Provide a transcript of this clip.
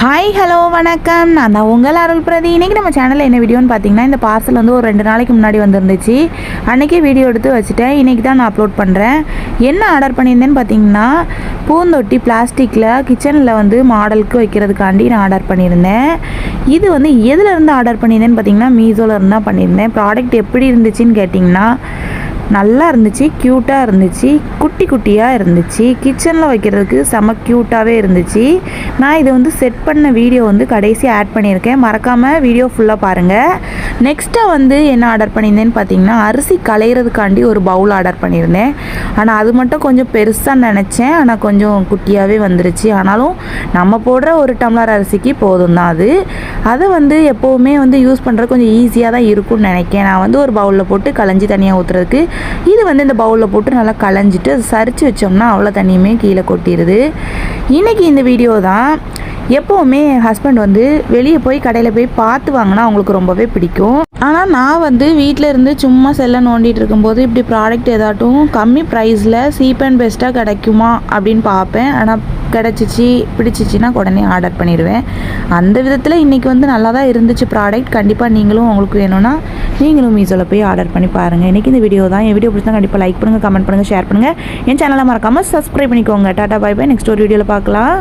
Hi hello வணக்கம். நான் தான் உங்கள் அருள் பிரதி. இன்றைக்கி நம்ம சேனலில் என்ன வீடியோன்னு பார்த்தீங்கன்னா இந்த பார்சல் வந்து ஒரு ரெண்டு நாளைக்கு முன்னாடி வந்துருந்துச்சு. அன்றைக்கே வீடியோ எடுத்து வச்சுட்டேன். இன்றைக்கி தான் நான் அப்லோட் பண்ணுறேன் என்ன ஆர்டர் பண்ணியிருந்தேன்னு பார்த்தீங்கன்னா பூந்தொட்டி பிளாஸ்டிக்கில் கிச்சனில் வந்து மாடலுக்கு வைக்கிறதுக்காண்டி நான் ஆர்டர் பண்ணியிருந்தேன். இது வந்து எதுலேருந்து ஆர்டர் பண்ணியிருந்தேன்னு பார்த்தீங்கன்னா மீஷோவில் தான் பண்ணியிருந்தேன். ப்ராடக்ட் எப்படி இருந்துச்சுன்னு கேட்டிங்கன்னா நல்லா இருந்துச்சு க்யூட்டாக இருந்துச்சு குட்டி குட்டியாக இருந்துச்சு. கிச்சனில் வைக்கிறதுக்கு செம க்யூட்டாகவே இருந்துச்சு. நான் இதை வந்து செட் பண்ண வீடியோ வந்து கடைசி ஆட் பண்ணியிருக்கேன். மறக்காமல் வீடியோ ஃபுல்லாக பாருங்கள் நெக்ஸ்ட்டாக வந்து என்ன ஆர்டர் பண்ணியிருந்தேன்னு பார்த்தீங்கன்னா அரிசி களையிறதுக்காண்டி ஒரு பவுல் ஆர்டர் பண்ணியிருந்தேன். ஆனால் அது மட்டும் கொஞ்சம் பெருசாக நினச்சேன். ஆனால் கொஞ்சம் குட்டியாகவே வந்துருச்சு. ஆனாலும் நம்ம போடுற ஒரு டம்ளர் அரிசிக்கு போதும் தான் அது. அதை வந்து எப்போவுமே வந்து யூஸ் பண்ணுறது கொஞ்சம் ஈஸியாக தான் இருக்கும்னு நினைக்கிறேன் நான் வந்து ஒரு பவுலில் போட்டு களைஞ்சி தனியாக ஊற்றுறதுக்கு இது வந்து இந்த பவுலில் போட்டு நல்லா களைஞ்சிட்டு அதை சரிச்சு வச்சோம்னா அவ்வளோ தண்ணியுமே கீழே கொட்டிடுது இன்றைக்கி இந்த வீடியோ தான். எப்போவுமே என் ஹஸ்பண்ட் வந்து வெளியே போய் கடையில் போய் பார்த்து வாங்கினா அவங்களுக்கு ரொம்பவே பிடிக்கும். ஆனால் நான் வந்து வீட்டில் இருந்து சும்மா செல்ல நோண்டிட்டு இருக்கும்போது இப்படி ப்ராடக்ட் ஏதாட்டும் கம்மி ப்ரைஸில் சீப் அண்ட் பெஸ்ட்டாக கிடைக்குமா அப்படின்னு பார்ப்பேன். ஆனால் கிடச்சிச்சு பிடிச்சிச்சின்னா உடனே ஆர்டர் பண்ணிடுவேன். அந்த விதத்தில் இன்றைக்கி வந்து நல்லா தான் இருந்துச்சு ப்ராடக்ட் கண்டிப்பாக நீங்களும் உங்களுக்கு வேணும்னா நீங்களும் மீஷோவில் போய் ஆர்டர் பண்ணி பாருங்கள் இன்றைக்கி இந்த வீடியோ தான். என் வீடியோ பிடிச்சா கண்டிப்பாக லைக் பண்ணுங்கள் கமெண்ட் பண்ணுங்கள் ஷேர் பண்ணுங்கள் என் சேனலை மறக்காமல் சப்ஸ்கிரைப் பண்ணிக்கோங்க. டாட்டா பை பை நெக்ஸ்ட் ஒரு வீடியோவில் பார்க்கலாம்.